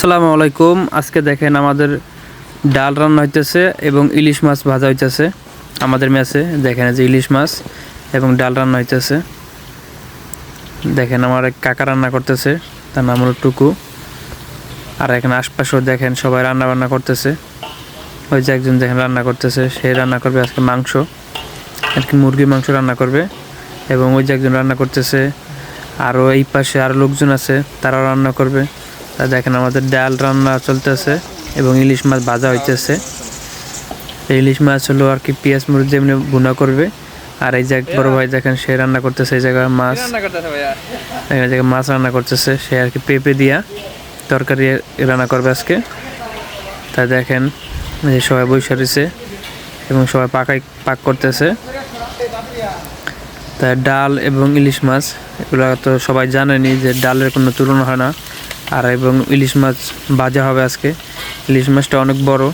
আসসালামু আলাইকুম। আজকে দেখেন আমাদের ডাল রান্না হইতেছে এবং ইলিশ মাছ ভাজা হইতেছে। আমাদের মেসে দেখেন যে ইলিশ মাছ এবং ডাল রান্না হইতেছে। দেখেন আমার এক কাকা রান্না করতেছে, তার নাম হলো টুকু। আর এখানে আশপাশেও দেখেন সবাই রান্না বান্না করতেছে। ওই যে একজন দেখেন রান্না করতেছে, সে রান্না করবে আজকে মাংস। আর কি মুরগির মাংস রান্না করবে এবং ওই যে একজন রান্না করতেছে আরও এই পাশে আরও লোকজন আছে, তারাও রান্না করবে। তা দেখেন আমাদের ডাল রান্না চলতেছে এবং ইলিশ মাছ ভাজা হইতেছে। ইলিশ মাছ হলো আর কি পেঁয়াজ মরিচ যেমনি ভুনা করবে। আর এই যে বড় ভাই দেখেন সে রান্না করতেছে এই জায়গায় মাছ। এই জায়গায় মাছ রান্না করতেছে সে আর কি পেঁপে দিয়া তরকারি রান্না করবে আজকে। তা দেখেন যে সবাই বসে রয়েছে এবং সবাই পাকাই পাক করতেছে। তা ডাল এবং ইলিশ মাছ এগুলো তো সবাই জানেনি যে ডালের কোনো তুলনা হয় না। আর এবং ইলিশ মাছ ভাজা হবে আজকে। ইলিশ মাছটা অনেক বড়।